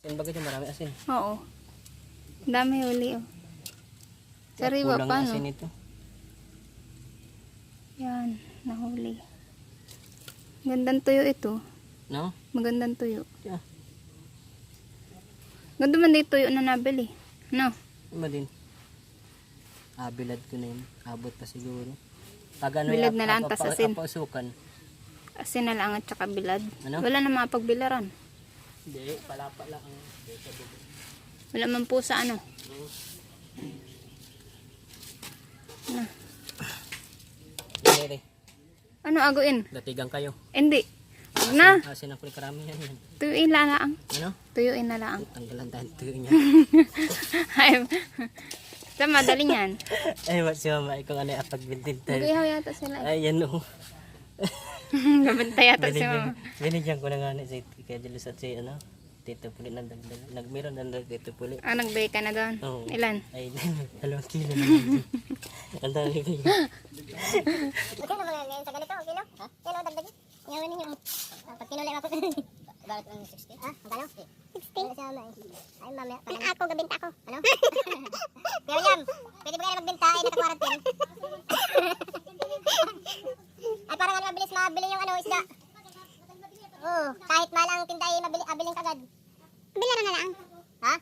Asin ba ganyan? Marami asin. Oo. Dami huli oh. Sariwa Kulang pa na no. asin ito. Yan, nahuli. Gandang tuyo ito. No? Magandang tuyo. Yeah. Ganda man dito tuyo na nabili. No? Ano din? Ah, bilad ko na yun. Abot pa siguro. Pag ano Bilad yung na lang, tas asin. apausukan. Asin na lang at saka bilad. Ano? Wala na mga pagbilaran. Hindi, palapa lang ang dito dito. Wala man po sa ano. Na. Hindi, Ano aguin? datigang kayo. Hindi. Huwag na. Asin ako ni karami yan. yan. Tuyuin na lang. Ano? Tuyuin na lang. Tanggalan dahil tuyo niya. Ay, sa madali yan. Ay, what's yung mama? Ikaw ano yung pagbintin tayo. Mag-ihaw yata sila. Ay, yan o. Gabanta yata si mama. binigyan ko na nga ni si Kaya Jealous at si ano, Tito Puli na dagdag. Nagmeron na dagdag Tito Puli. Ah, nagbay ka na doon. Oo. Ilan? Ay, dalawang kilo na lang. Ang dami kayo. Ikaw na mga ngayon sa ganito, kilo? Ha? Kilo dagdag. Ngayon ninyo. Pag kinuli ako. Bakit ang 60? Ah, magkano? 60. Wala siya may. Ay, mamaya. Ako, gabinta ako. Ano? Pero yan, pwede ba kayo magbinta? Ay, naka-quarantine. Ay, parang ano, mabilis mabili yung ano, isda. Oo, kahit malang tinda ay mabili, abiling kagad. Bilaran na lang. Ha?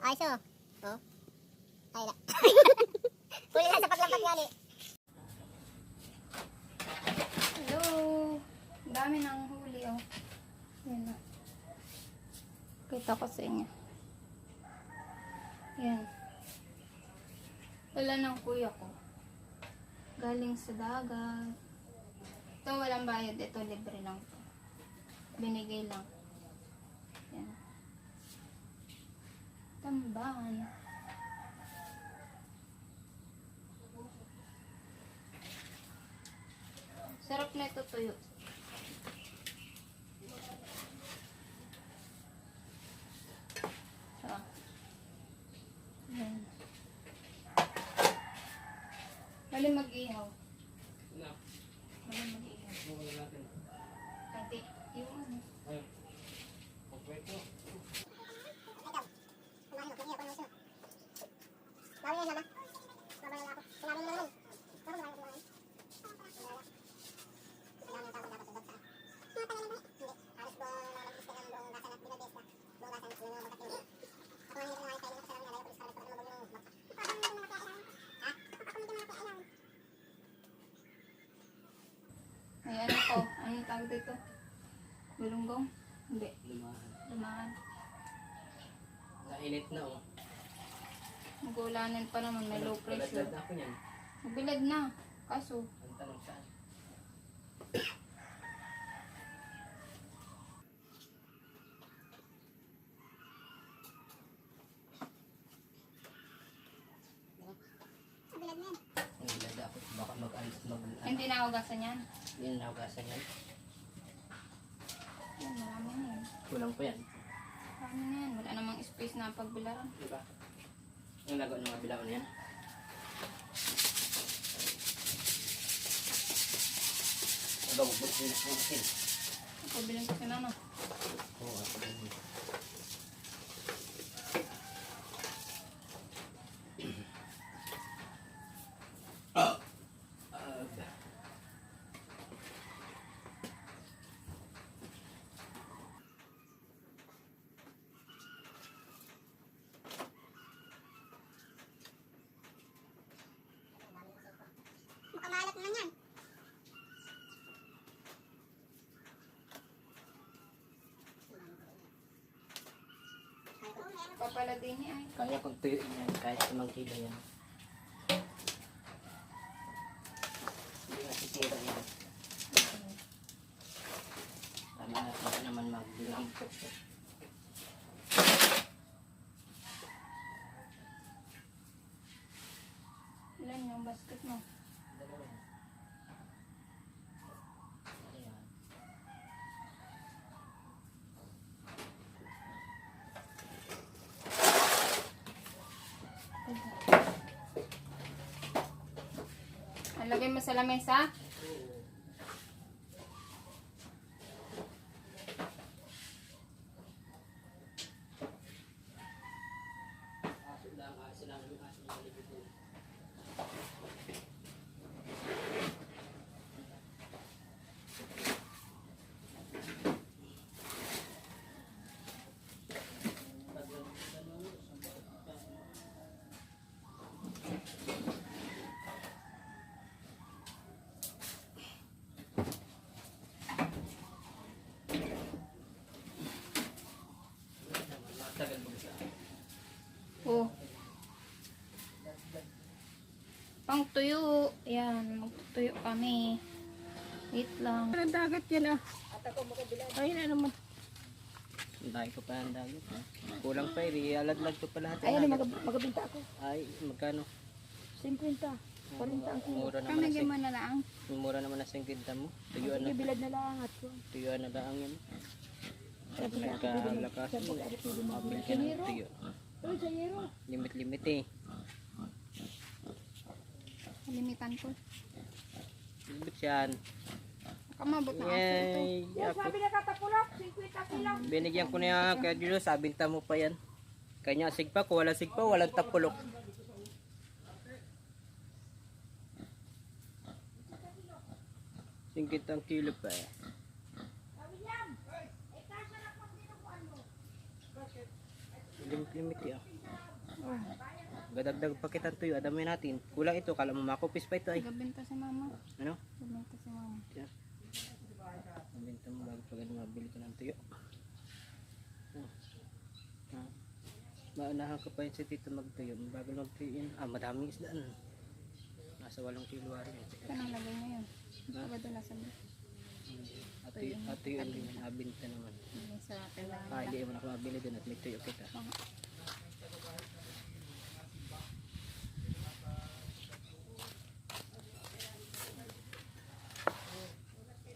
Ay, so. Oh. Ay, na. Huli lang sa paglampas yan eh. Hello. Ang dami ng huli, oh. Yan na. Kita ko sa inyo. Yan. Wala ng kuya ko. Galing sa dagat. Ito walang bayad. Ito libre lang to. Binigay lang. Yan. Tamban. Sarap na ito tuyo. Mali mag-ihaw. Tawag dito? Bulunggong? Hindi. Lumahan. Lumahan. Nainit na oh. Magulanan pa naman. May low pressure. Balad na ako yan. Magbilad na. Kaso, Ang tanong saan? Ang mag-alis mag hindi na hugasan yan. Yun na ugasan yan. Yan, marami na yan. Kulang pa yan. Marami na yan. Wala namang space na pagbilaran. Diba? Yung lago ng mga bilaon yan. Nagabubot din ako ng asin. Pagbilan ko si mama. Oo, ako din. Ah. Ah. Makamalat naman yan. Papala din niya ay. Kaya pag tuyo yan, kahit limang kilo yan. Hindi nasisira yan. Tama na naman magbilang. Ilan yung basket mo? Alagay mo sa lamesa. Pang tuyo. Ayan, magtutuyo kami. Wait lang. Ang dagat yan ah. Ayun na naman. Ang dahil ko pa ng dagat. ha? Kulang pa, ialadlad ko pa lahat. dagat. mag magabinta ako. Ay, magkano? 50. 40 ang kilo. Mura naman Kami na sing- na lang. mura naman na 50 mo. Tuyuan na, Ibilad na lang at ko. tuyuan na lang yun. Pag nagkalakas mo, mabil ka ng tuyo. Limit-limit eh. Limitan ko. Limit yan. Kamabot na aso ito. Yay! Ako. Sabi na katapulak, 50 kilo. Binigyan ko niya kaya Dilo, sabinta mo pa yan. Kanya sigpa, kung wala sigpa, walang tapulok. Singkit ang kilo pa eh. Limit limit yan. Gadagdag pa kitang tuyo, adamin natin. Kulang ito, kala mo makupis pa ito ay. Gabinta si mama. Ano? Gabinta si mama. Yan. Sabinta mo bago pag ano, mabili ko ng tuyo. Ah. Ah. Maunahan ko pa yun si Tito magtuyo. Bago magtuyo yun. Ah, madaming isdaan. Nasa walong kilo rin. Kanang lagay niya yun. Baka doon nasa At tuyo, at tuyo din yun. Abinta naman. Sa lang. Ah, hindi mo na ako mabili dun at may tuyo kita.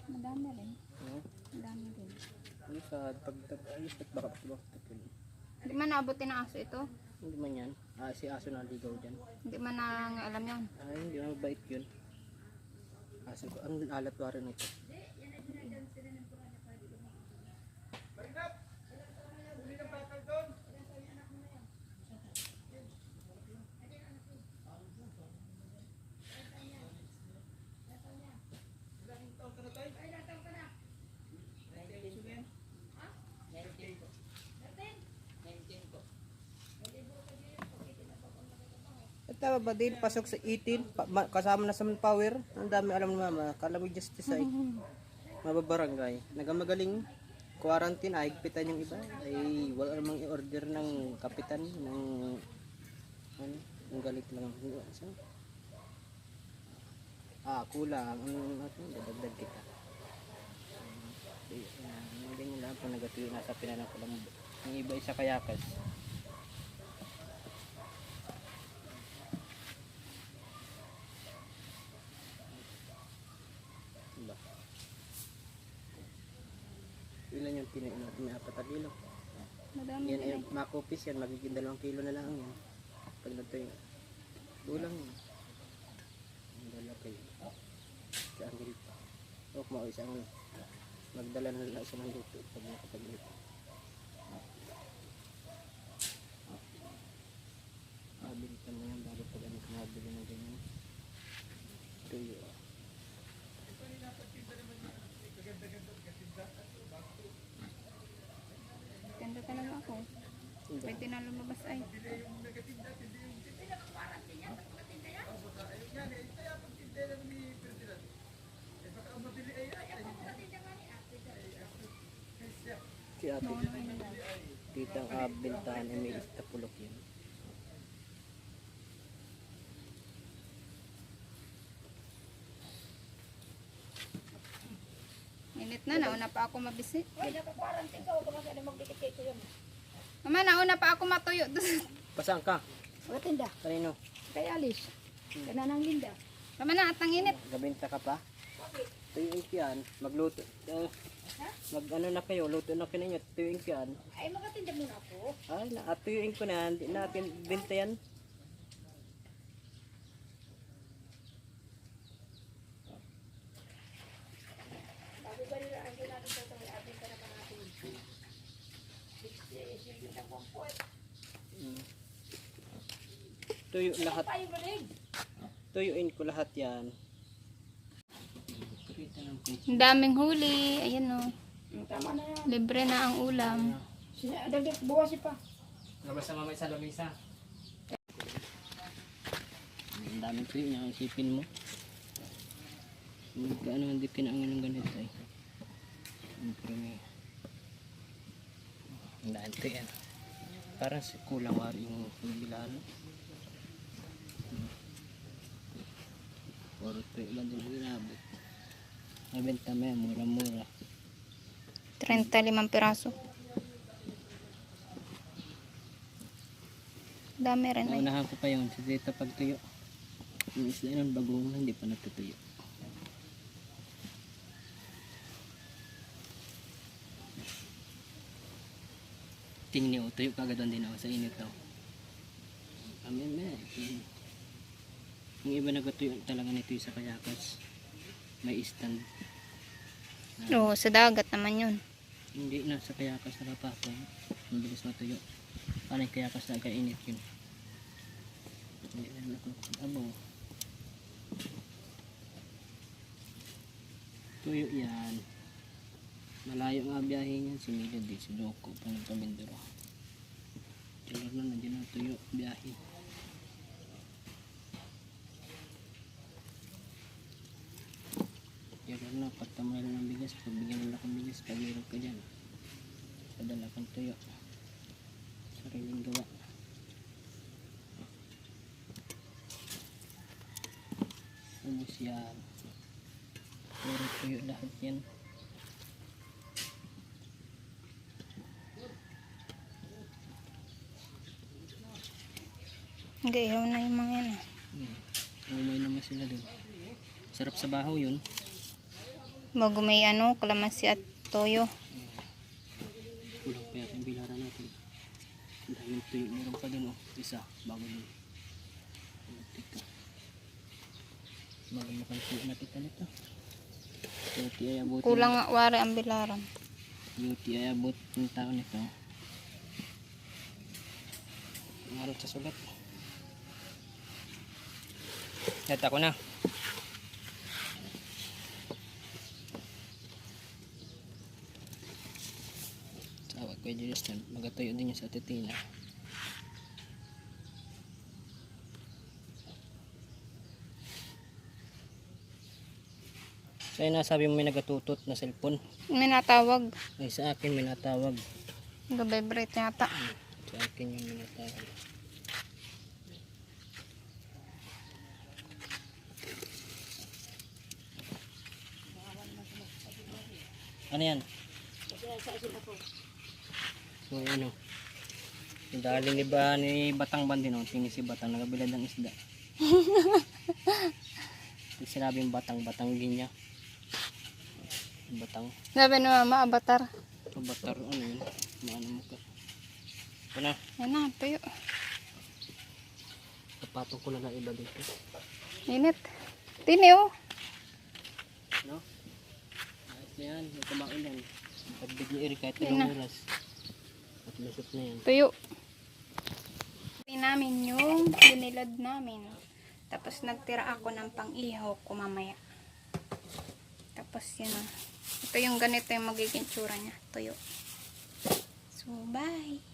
Madami rin. Oo. Madami din. Ano sa pagtag ayos at baka pagtag Hindi man naabutin ng aso ito. Hindi man yan. Ah, si aso na ligaw dyan. Hindi man na alam yan. Ay, hindi na mabait yun. Aso ko, ang alat rin ito. Tama ba din pasok sa 18 pa, ma- kasama na sa manpower. Ang dami alam ni mama. Kala mo justice ay mababarangay. Nagamagaling quarantine ay higpitan yung iba. Ay wala namang i-order ng kapitan ng ano, ang galit lang. So, ah, kulang. Ang ano, dadagdag kita. Hindi ganyan lang pag nagatuyo nasa pinanang ko lang. Yung iba isa kayakas. Diba? Pinain natin? May apat na kilo. Madami Yan ay makopis yan. Magiging dalawang kilo na lang yan. Pag natuyo. Kulang yan. Ang dala kayo. Sa anggil pa. O kung mao isang magdala na lang siya ng luto pag nakapagluto. Mabili ka na yan bago pag ano ka mabili ng ganyan. Tuyo. Ganda talaga ako. Pwede na lumabas ay. Si ate. Titang uh, bintahan ay may tapulok yun. Init na, nauna pa ako mabisit. Mama, nauna pa ako matuyo. Pasang ka? Magatinda. Kanino? Kay Alice. Kay Nanang Linda. Mama na, at ang init. Gabinta ka pa? Tuyuin ko yan. Magluto. Uh, mag ano na kayo, luto na kayo ninyo. Tuyuin ko yan. Ay, magatinda muna ako. Ay, na, at tuyuin ko na. Hindi natin binta yan. Mm. Tuyo lahat. Tuyuin ko lahat yan. Ang daming huli. Ayan o. Tama na yan. Libre na ang ulam. Sina, dagdag, buwas pa. Labas sa mamay sa lamisa. Ang daming tuyo niya, isipin mo. Magkaano hindi kinaangan ng ganito eh. Siyempre may... Ang ito yan. Parang si kulang wari yung bilan. Puro tuyo ba din ginabot. Mabenta mo yan, mura-mura. 35 piraso. Dami rin ay. Naunahan ko pa yun, si Tita pagtuyo. Yung isla nun, bagong hindi pa natutuyo. Tingin niyo, tuyo kagad din ako sa init daw. Amen, me. Yung iba nagatuyo talaga nito yung sa kayakas. May stand. Oo, sa dagat naman yun. Hindi na sa kayakas na kapapong. Ang bilis matuyo. Paano yung kayakas na kainit yun? Hindi na ako abo. Tuyo yan. Malayo nga biyahe niyan si Mila di si Loko pa nagpamindoro. Tulo na nandiyan ang tuyo biyahe. Na, pagtamay lang ng bigas, pagbigyan nila ng bigas, pagirap ka dyan. Padala kang tuyo. Sariling gawa. Ubus yan. Puro tuyo lahat yan. Gayaw na yung mga yan. ah. Hmm. Umay naman sila dun. Sarap sa bahaw yun. Bago may ano, kalamansi at toyo. Kulang pa yata yung bilaran natin. Daming tuyo. Meron pa dun oh. Isa. Bago dun. Tika. Bago makang tuyo na kita nito. Kulang nga wari ang bilaran. Beauty ay abot ng tao nito. Marot sa sugat. At ako na. Ko yung Justin. Magatuyo din yung sa titina. Sa'yo na sabi mo may nagatutot na cellphone. May natawag. Ay sa akin may natawag. Nag-vibrate yata. Sa akin yung may natawag. Ano yan? So ano? Yung Dali ni ba ni Batang Bandi no? Tingin si Batang nagabilad ng isda. Yung sinabing Batang Batang ginya. Batang. Sabi ni mama, avatar. Batar ano yun? Maano mo ka? Ito na. Yan na, tuyo. Tapatong ko na ng iba dito. Init. Tiniw. No? Ayos na yan. May kumain yan. Pagdig ni Eric kahit na. oras. At lusot na yan. Tuyo. Namin yung binilad namin. Tapos nagtira ako ng pang-ihaw ko mamaya. Tapos yun. Ito yung ganito yung magiging tsura niya. Tuyo. So, bye.